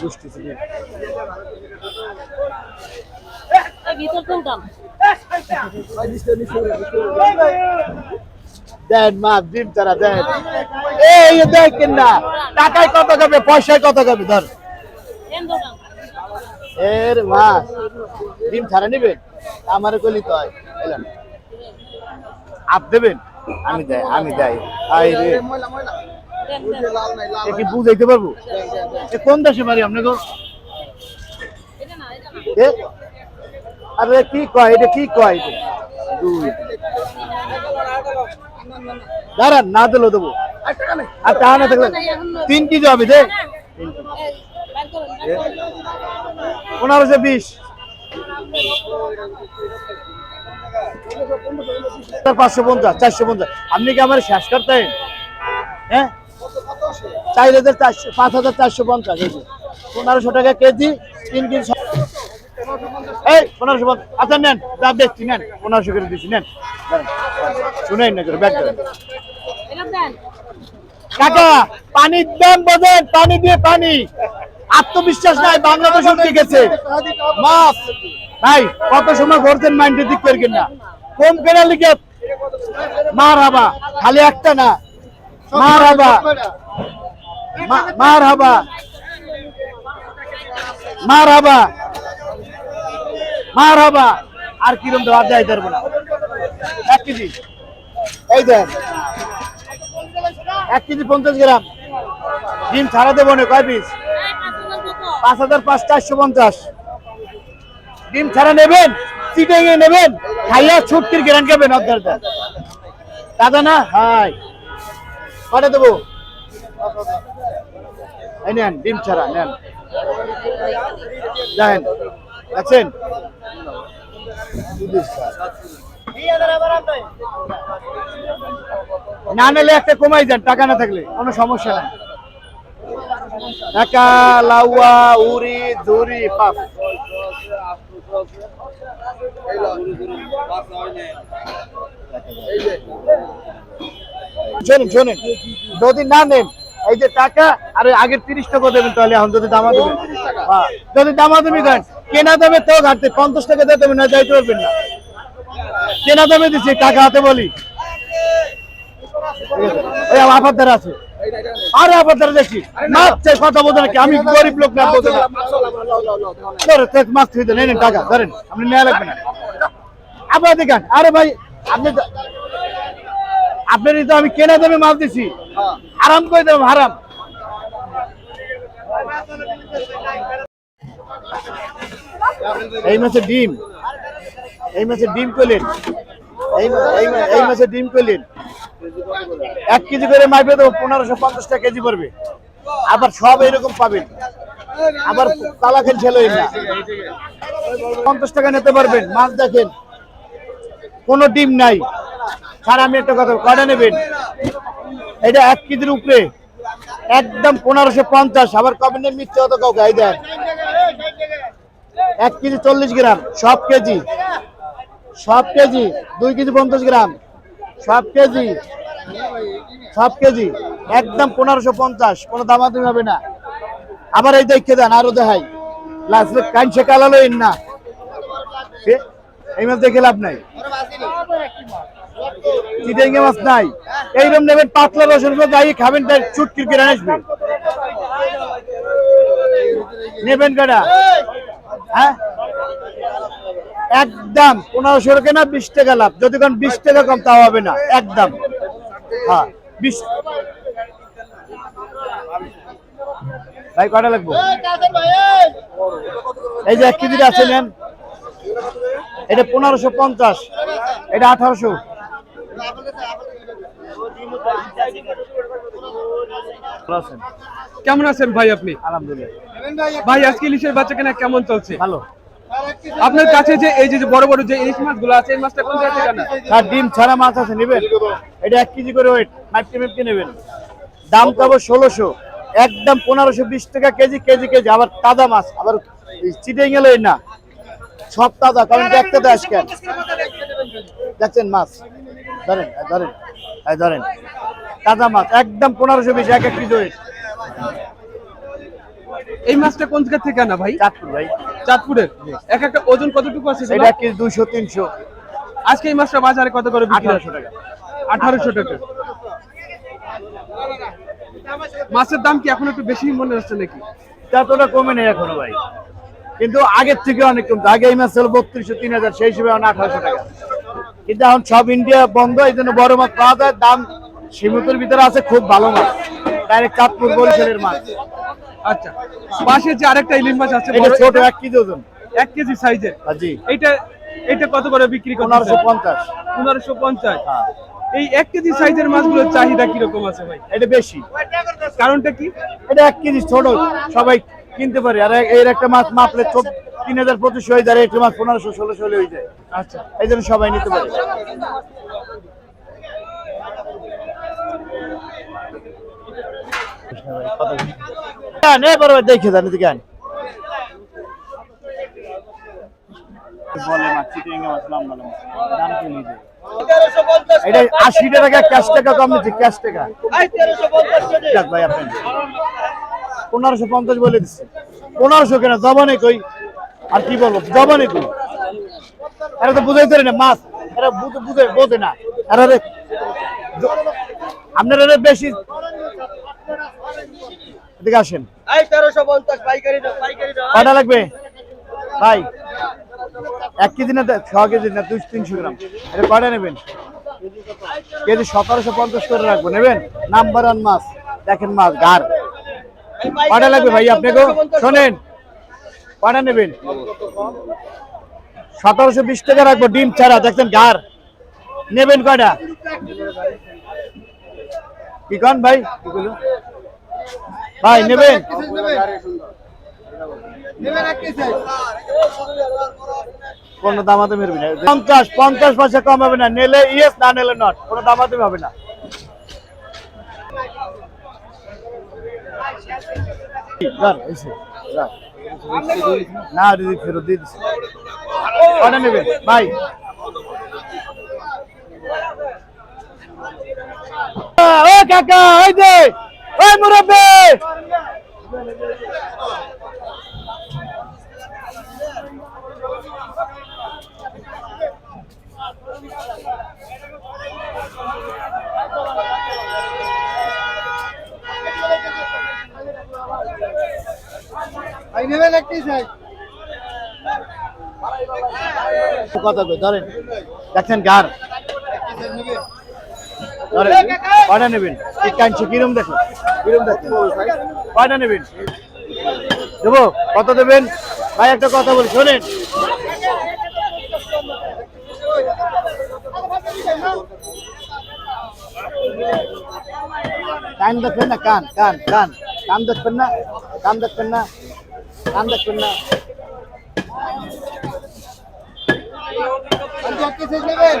দুষ্টি ছিল। দেন ডিম ছাড়া দেন। এই দেখেন না টাকায় কত পয়সায় কত ধর। এর মাছ ডিম ছাড়া নেবেন? আমার কলি তো এলাম আপ দেবেন? আমি দেয় আমি দেয়। আই রে। কি বুঝাইতে পারব? এ কোন দেশে বাড়ি আপনাকে আরে কি কয়? এটা কি কয় এটা? দাঁড়ান, না দিলেও দেবো। আর টাকা না থাকলে? তিন কেজি হবে দে। পনেরোশো বিশ। পাঁচশো পঞ্চাশ, চারশো পঞ্চাশ। আপনি কি আমার শেষ করতেন? হ্যাঁ? চার হাজার চারশো, পাঁচ হাজার চারশো পঞ্চাশ এই। পনেরোশো টাকা কেজি, তিন কেজি এই, পনেরোশো পঞ্চাশ। আচ্ছা নেন, যা দেখছি, নেন, পনেরোশো করে দিচ্ছি নেন। শুনেন না করে ব্যাগ করেন কাকা পানির দাম বোঝেন, পানি দিয়ে পানি। আত্মবিশ্বাস নাই, বাংলাদেশ উঠে গেছে। মাছ ভাই, কত সময় ঘুরছেন মাইন্ডে দিক করবেন না কম কেনা লিখে মার হাবা। খালি একটা না। মার হাবা। মার হাবা মার হাবা মার হাবা আর কিরম দেওয়া যায় পারব না। এক কেজি। এই দেন। এক কেজি পঞ্চাশ গ্রাম। ডিম ছাড়া দেবো না, কয় পিস? পাঁচ হাজার পাঁচ, চারশো পঞ্চাশ। ডিম ছাড়া নেবেন, চিটেঙে নেবেন, খাইয়া ছুটির গ্রান খাবেন অর্ধারটা দাদা না? হাই। কটা দেবো? নেন, ডিম ছাড়া, নেন। দেখেন আছেন না নিলে একটা কমাই দেন, টাকা না থাকলে, কোনো সমস্যা নাই। টাকা, লাউয়া, উড়ি, ধুরি, পাপ। শোনেন শোনেন, যদি না নেন এই যে টাকা আর ওই আগের তিরিশ টাকা দেবেন তাহলে এখন? যদি দামা দেবেন। হ্যাঁ, যদি দামা দেবি দেন কেনা দামে তো ঘাটতে পঞ্চাশ টাকা দিয়ে না যাইতে পারবেন না। কেনা দামে দিচ্ছি টাকা হাতে বলি। নাকি? আমি গরিব লোক আপনি না। দেখান আরে ভাই আপনার তো আমি কেনা দামে মাছ দিছি। আরাম করে দেব, হারাম। এই মাছের ডিম। এই মাছের ডিম করলেন এই মা- এই মা- এই মাছের ডিম করলেন এক কেজি করে মাইপে দেবো পনেরোশো পঞ্চাশ টাকা কেজি পড়বে। আবার সব এরকম পাবেন। আবার তালা খেল ছিল না পঞ্চাশ টাকা নিতে পারবেন। মাছ দেখেন, কোনো ডিম নাই। ছাড়া আমি একটা কথা কটা নেবেন? এটা এক কেজির উপরে। একদম পনেরোশো পঞ্চাশ, আবার নেন মিথ্যে হতো কাউকে? এই দেন এক কেজি চল্লিশ গ্রাম, সব কেজি। সব কেজি, দুই কেজি পঞ্চাশ গ্রাম। সব কেজি। সব কেজি। একদম পনেরোশো পঞ্চাশ, কোনো দামাদামি হবে না। আবার এই দেখে দেন, আরও দেখাই। লাস্ট কাঞ্চে কালালো না। এই মাছ দেখে লাভ নাই। চিটেঙ্গে মাছ নাই? এইরকম নেবেন পাতলা রসুন যাই খাবেন, তাই চুটকির কিনে আসবে নেবেন কটা হ্যাঁ? একদম পনেরোশো টাকা না বিশ টাকা লাভ। যদি কোন বিশ টাকা কম, তাও হবে না। একদম। হ্যাঁ বিশ ভাই কটা লাগবে? এই যে এক কেজিটা আছে, নেন। এটা পনেরোশো পঞ্চাশ, এটা আঠারোশো? কেমন আছেন ভাই আপনি? আলহামদুলিল্লাহ। ভাই আজকে ইলিশের বাচ্চা কেনা কেমন চলছে? ভালো। আপনার কাছে যে এই যে বড় বড় যে ইলিশ মাছগুলো আছে এই মাছটা কোন জায়গা থেকে আনা? ডিম ছাড়া মাছ আছে নেবেন? এটা এক কেজি করে ওয়েট মাইপকে মেপকে নেবেন। দাম পাবো ষোলোশো। একদম পনেরোশো বিশ টাকা কেজি কেজি কেজি। আবার তাজা মাছ আবার চিটে গেল না। সব তাজা কারণ দেখতে তো আজকাল। দেখছেন মাছ? ধরেন ধরেন ধরেন। তাজা মাছ একদম পনেরোশো বিশ এক এক কেজি ওয়েট এই মাছটা কোন জায়গা থেকে আনা ভাই? চাঁদপুর ভাই। চাঁদপুরের? এক একটা ওজন কতটুকু আছে? এটা কেজি দুইশো তিনশো। আজকে এই মাছটা বাজারে কত করে বিক্রি আঠারোশো টাকা। আঠারোশো টাকা। মাছের দাম কি এখন একটু বেশি মনে হচ্ছে নাকি? ততটা কমে নেই এখনও ভাই। কিন্তু আগের থেকে অনেক কমছে। আগে এই মাছ ছিল বত্রিশশো তিন হাজার সেই হিসেবে এখন আঠারোশো টাকা। কিন্তু এখন সব ইন্ডিয়া বন্ধ এই জন্য বড় মাছ পাওয়া যায়। দাম সীমিতের ভিতরে আছে খুব ভালো মাছ। ডাইরেক্ট চাঁদপুর বরিশালের মাছ। আচ্ছা পাশে যে আরেকটা ইলিশ মাছ আছে এটা ছোট এক কেজি ওজন। এক কেজি সাইজের। জি। এইটা এইটা কত করে বিক্রি পনেরোশো করতেছে পঞ্চাশ। পনেরোশো পঞ্চাশ। হ্যাঁ। এই এক কেজি সাইজের মাছগুলোর চাহিদা কীরকম আছে ভাই? এটা বেশি। কারণটা কি? এটা এক কেজি ছোট সবাই কিনতে পারে। আর এর একটা মাছ মাপলে তিন হাজার পঁচিশশো হয়ে আর একটা মাছ পনেরোশো ষোলোশো হলে হয়ে যায়। আচ্ছা। এই জন্য সবাই নিতে পারে। দেখে এদিকে নিবে এটা আশি টাকা ক্যাশ টাকা কম নিচ্ছে ক্যাশ টাকা। ভাই আপনি। পনেরোশো পঞ্চাশ বলে দিচ্ছে। পনেরোশো কেন? জবানে কই? আর কি বলব জবানে কই এরা তো বুঝাইতে না মাছ। এরা বুঝে বুঝে না। এরা আপনারা বেশি এদিকে আসেন। কয়টা লাগবে? ভাই এক কেজি না ছ কেজি না দুই তিনশো গ্রাম। এটা কয়টা নেবেন? কেজি সতেরোশো পঞ্চাশ করে রাখব। নেবেন? নাম্বার ওয়ান মাছ। দেখেন মাছ গার কয়টা লাগবে ভাই আপনাকে? শোনেন। কয়টা নেবেন। সতেরোশো বিশ টাকা রাখব ডিম ছাড়া দেখছেন গার নেবেন কয়টা? কি কন ভাই? ভাই নেবেন। কোনো দামাতে মেরবি না। পঞ্চাশ পঞ্চাশ পয়সা কম হবে না। নেলে ইয়েস না নেলে নট। কোনো দামাতে হবে না। ধর, এসে, ধর। না দিদি ফেরত দিয়ে দিচ্ছি কটা নেবেন ভাই। ও কাকা ওই যে ওই মুরব্বী। কথা কই ধরেন দেখছেন গার ধরেন কয়টা নেবেন? এই কাঞ্চি কিরম দেখো? কিরম দেখো কয়টা নেবেন? দেবো কত দেবেন? ভাই একটা কথা বলি শোনেন। কান দেখবেন না? কান কান কান। কান দেখবেন না? কান দেখবেন না? কান দেখবেন না। নেবেন